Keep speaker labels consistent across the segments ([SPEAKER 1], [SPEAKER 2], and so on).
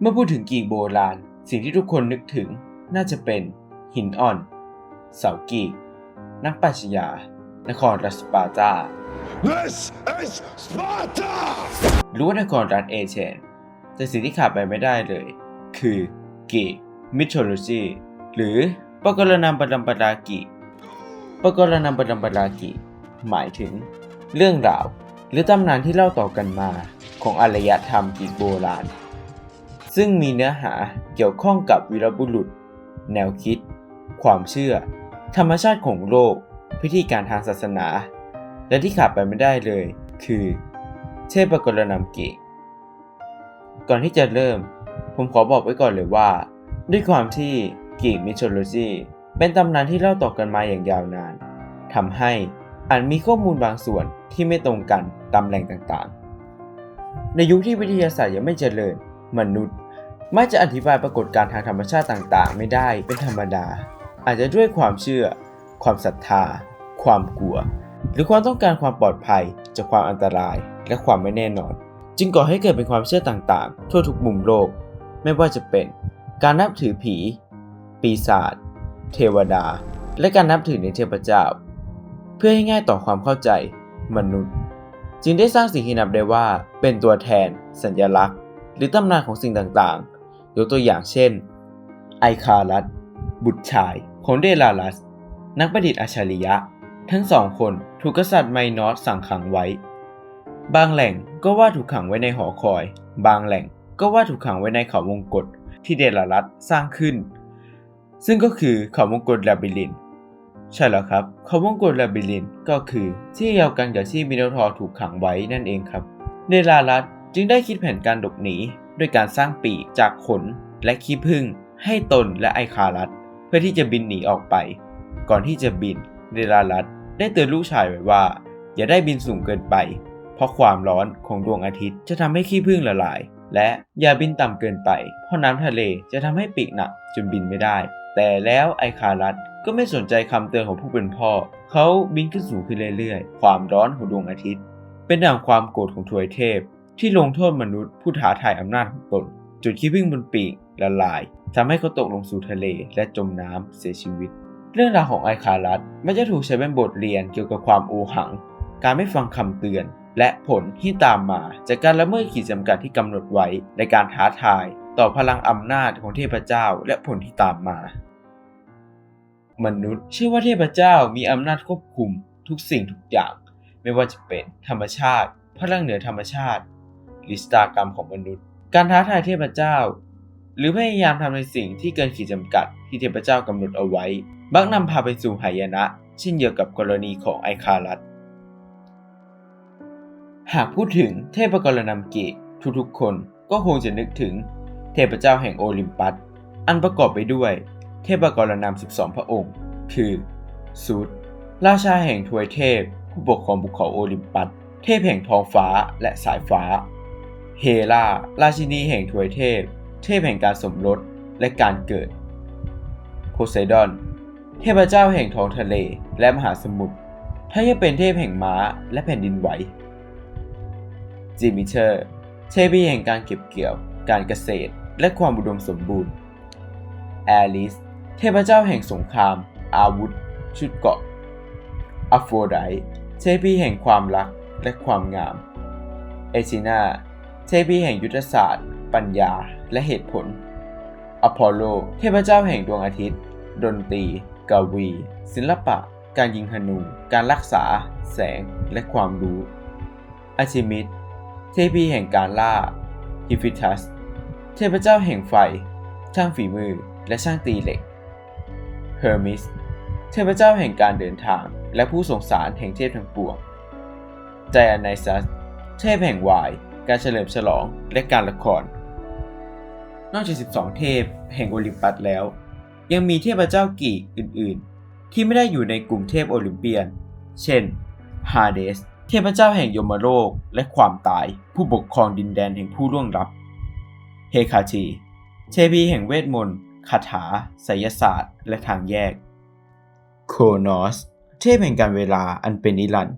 [SPEAKER 1] เมื่อพูดถึงกรีกโบราณ สิ่งที่ทุกคนนึกถึงน่าจะเป็นหินอ่อน เสากรีก นักปรัชญา นครรัฐสปาร์ตา
[SPEAKER 2] This is Sparta!
[SPEAKER 1] หรือว่านครรัฐเอเธนส์แต่สิ่งที่ขาดไปไม่ได้เลย คือกรีกมิทโลจีหรือปกรณำปรัมปรากิปกรณำปรัมปรากิ หมายถึง เรื่องราว หรือตำนานที่เล่าต่อกันมา ของอารยธรรมกรีกโบราณ ซึ่งมีเนื้อหาเกี่ยวข้องกับวีรบุรุษ แนวคิด ความเชื่อ ธรรมชาติของโลก พิธีการทางศาสนา และที่ขาดไปไม่ได้เลย คือ เทพกรณำเกกก่อนที่จะเริ่ม ผมขอบอกไว้ก่อนเลยว่า ด้วยความที่กีกมิทโลจีเป็นตำนานที่เล่าต่อกันมาอย่างยาวนานทำให้อาจมีข้อมูลบางส่วนที่ไม่ตรงกันตามแหล่งต่างๆ ในยุคที่วิทยาศาสตร์ยังไม่เจริญ มนุษย์ มักจะอธิบายปรากฏการณ์ทางธรรมชาติต่างๆ ไม่ได้เป็นธรรมดา อาจจะด้วยความเชื่อ ความศรัทธา ความกลัว หรือความต้องการความปลอดภัยจากความอันตราย และความไม่แน่นอน จึงก่อให้เกิดเป็นความเชื่อต่างๆ ทั่วทุกมุมโลก ไม่ว่าจะเป็น การนับถือผี ปีศาจเทวดา และการนับถือในเทพเจ้า เพื่อให้ง่ายต่อความเข้าใจ มนุษย์ จึงได้สร้างสิ่งที่นับได้ว่าเป็นตัวแทน สัญลักษณ์ หรือตำนานของสิ่งต่างๆ ยกตัวอย่างเช่น ไอคารัสบุตรชายของเดลาลัส นักประดิษฐ์อัจฉริยะ ทั้งสองคนถูกกษัตริย์ไมนอสสั่งขังไว้ บางแหล่งก็ว่าถูกขังไว้ในหอคอย บางแหล่งก็ว่าถูกขังไว้ในเขาวงกฏที่เดลารัสสร้างขึ้น ซึ่งก็คือเขาวงกฏลาบิลินใช่แล้วครับเขาวงกฏลาบิลินก็คือที่เดียวกันกับที่มิโนทอร์ถูกขังไว้นั่นเองครับ เดลารัสจึงได้คิดแผนการหลบหนี ด้วยการสร้างปีกจากขนและขี้ผึ้งให้ตนและไอคารัสเพื่อที่จะบินหนีออกไป ก่อนที่จะบินเดลารัสได้เตือนลูกชายไว้ว่า อย่าได้บินสูงเกินไป เพราะความร้อนของดวงอาทิตย์จะทำให้ขี้ผึ้งละลาย และอย่าบินต่ำเกินไป เพราะน้ำทะเลจะทำให้ปีกหนักจนบินไม่ได้ แต่แล้วไอคารัสก็ไม่สนใจคำเตือนของผู้เป็นพ่อ เขาบินขึ้นสูงขึ้นเรื่อยๆ ความร้อนของดวงอาทิตย์ เป็นดังความโกรธของทวยเทพ ที่ลงโทษมนุษย์ผู้ท้าทายอำนาจของตนจุดขี้ผึ้งบนปีกละลายทำให้เขาตกลงสู่ทะเลและจมน้ำเสียชีวิต เรื่องราวของไอคารัสไม่จะถูกใช้เป็นบทเรียนเกี่ยวกับความโอหัง การไม่ฟังคำเตือน และผลที่ตามมาจากการละเมิดขีดจำกัดที่กำหนดไว้ในการท้าทาย ต่อพลังอำนาจของเทพเจ้าและผลที่ตามมา มนุษย์เชื่อว่าเทพเจ้ามีอำนาจควบคุมทุกสิ่งทุกอย่าง ไม่ว่าจะเป็นธรรมชาติ พลังเหนือธรรมชาติ หรือชะตากรรมของมนุษย์ การท้าทายเทพเจ้า หรือพยายามทำในสิ่งที่เกินขีดจำกัดที่เทพเจ้ากำหนดเอาไว้ บักนำพาไปสู่หายนะ เช่นเดียวกับกรณีของไอคารัสหากพูดถึงเทพกรณำเกกทุกๆคนก็คงจะนึกถึงเทพเจ้าแห่งโอลิมปัส อันประกอบไปด้วย เทพกรณำ12 พระองค์ คือซูดราชาแห่งทวยเทพ ผู้ปกครองภูเขาโอลิมปัส เทพแห่งท้องฟ้าและสายฟ้า เฮราราชินีแห่งทวยเทพ เทพแห่งการสมรสและการเกิด โพไซดอน เทพเจ้าแห่งท้องทะเลและมหาสมุทรถ้าจะเป็นเทพแห่งม้าและแผ่นดินไหว จิมิเตอร์ เทพีแห่งการเก็บเกี่ยว การเกษตร และความอุดมสมบูรณ์ แอลิส เทพเจ้าแห่งสงคราม อาวุธ ชุดเกราะอโฟไดเทพีแห่งความรักและความงาม เอชินา เทพีแห่งยุทธศาสตร์ ปัญญา และเหตุผล อพอลโล เทพเจ้าแห่งดวงอาทิตย์ ดนตรี กวี ศิลปะ การยิงธนู การรักษา แสง และความรู้อาชิมิดเทพีแห่งการล่าฮิฟิทัส เทพเจ้าแห่งไฟ ช่างฝีมือ และช่างตีเหล็ก เฮอร์มิส เทพเจ้าแห่งการเดินทาง และผู้สงสารแห่งเทพทั้งปวงไดอาไนซัส เทพแห่งวาย การเฉลิมฉลอง และการละคร นอกจาก 12 เทพแห่งโอลิมปัสแล้ว ยังมีเทพเจ้ากีกอื่น ๆ ที่ไม่ได้อยู่ในกลุ่มเทพโอลิมเปียน เช่น ฮาเดส เทพเจ้าแห่งยมโลกและความตาย ผู้ปกครองดินแดนแห่งผู้ล่วงลับ เฮคาทีเทพีแห่งเวทมนต์คาถาไสยศาสตร์ และทางแยก โคนอส เทพแห่งการเวลาอันเป็นนิรันดร์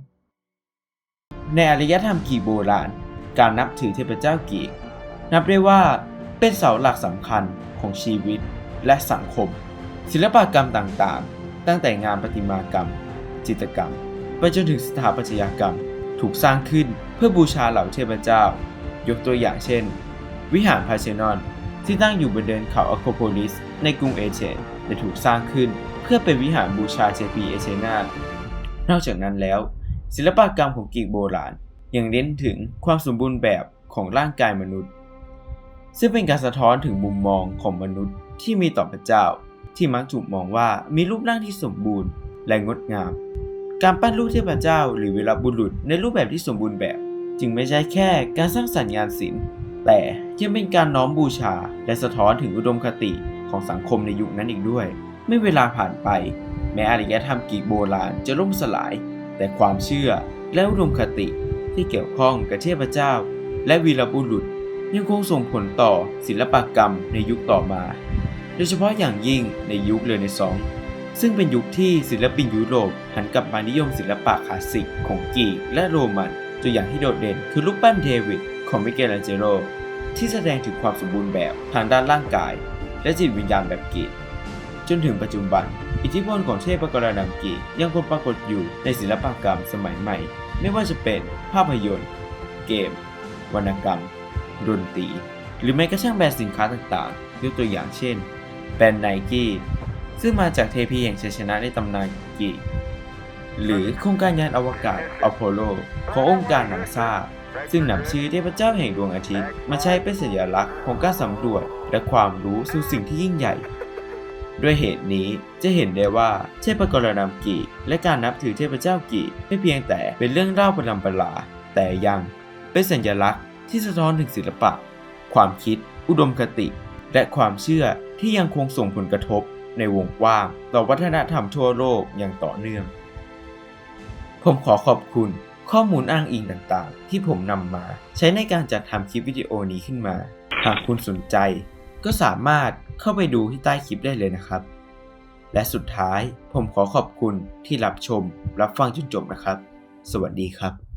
[SPEAKER 1] ในอารยธรรมกีโบราณ การนับถือเทพเจ้ากีก นับได้ว่าเป็นเสาหลักสำคัญของชีวิตและสังคม ศิลปกรรมต่างๆ ตั้งแต่งานประติมากรรม จิตรกรรม ไปจนถึงสถาปัตยกรรม ถูกสร้างขึ้นเพื่อบูชาเหล่าเทพเจ้า ยกตัวอย่างเช่น วิหารพาเชนอนที่ตั้งอยู่บนเดินเขาอะโคโพลิส ในกรุงเอเธนส์ได้ถูกสร้างขึ้นเพื่อเป็นวิหารบูชาเจปีเอเธนานอกจากนั้นแล้ว ศิลปกรรมของกรีกโบราณ ยังเน้นถึงความสมบูรณ์แบบของร่างกายมนุษย์ ซึ่งเป็นการสะท้อนถึงมุมมองของมนุษย์ที่มีต่อพระเจ้า ที่มักถูกมองว่ามีรูปร่างที่สมบูรณ์และงดงาม การปั้นรูปเทพเจ้า หรือเวีรบุรุษในรูปแบบที่สมบูรณ์แบบ จึงไม่ใช่แค่การสร้างสรรค์งานศิลป์แต่ยังเป็นการน้อมบูชาและสะท้อนถึงอุดมคติของสังคมในยุคนั้นอีกด้วย ไม่เวลาผ่านไป แม้อารยธรรมกรีกโบราณจะล่มสลาย แต่ความเชื่อและอุดมคติ ที่เกี่ยวข้องกับเทพเจ้า และวีรบุรุษยังคงส่งผลต่อศิลปกรรมในยุคต่อมา โดยเฉพาะอย่างยิ่งในยุคเรเนซองส์ซึ่งเป็นยุคที่ศิลปินยุโรปหันกลับมานิยมศิลปะคลาสสิกของกรีกและโรมันตัวอย่างที่โดดเด่นคือรูปปั้นเดวิดของมิเกลแองเจโลที่แสดงถึงความสมบูรณ์แบบทางด้านร่างกาย และจิตวิญญาณแบบกรีกจนถึงปัจจุบัน อิทธิพลของเทพกรณำกรีกยังคงปรากฏอยู่ในศิลปกรรมสมัยใหม่ ไม่ว่าจะเป็นภาพยนตร์ เกม วรรณกรรม ดนตรี หรือแม้กระทั่งแบรนด์สินค้าต่างๆ ยกตัวอย่างเช่น แบรนด์ไนกี้ซึ่งมาจากเทพีแห่งชัยชนะในตำนานกีหรือโครงการยานอวกาศอพอลโล ขององค์การนาซาซึ่งนำชื่อเทพเจ้าแห่งดวงอาทิตย์ มาใช้เป็นสัญลักษณ์ของการสำรวจและความรู้สู่สิ่งที่ยิ่งใหญ่ ด้วยเหตุนี้จะเห็นได้ว่าเทพกรณำกีและการนับถือเทพเจ้ากีไม่เพียงแต่เป็นเรื่องเล่าประลำประลา แต่ยังเป็นสัญลักษณ์ที่สะท้อนถึงศิลปะ ความคิด อุดมคติ และความเชื่อที่ยังคงส่งผลกระทบในวงกว้าง ต่อวัฒนธรรมทั่วโลกอย่างต่อเนื่อง ผมขอขอบคุณข้อมูลอ้างอิงต่างๆ ที่ผมนำมาใช้ในการจัดทำคลิปวิดีโอนี้ขึ้นมา หากคุณสนใจ ก็สามารถเข้าไปดูที่ใต้คลิปได้เลยนะครับ และสุดท้ายผมขอขอบคุณที่รับชมรับฟังจนจบนะครับ สวัสดีครับ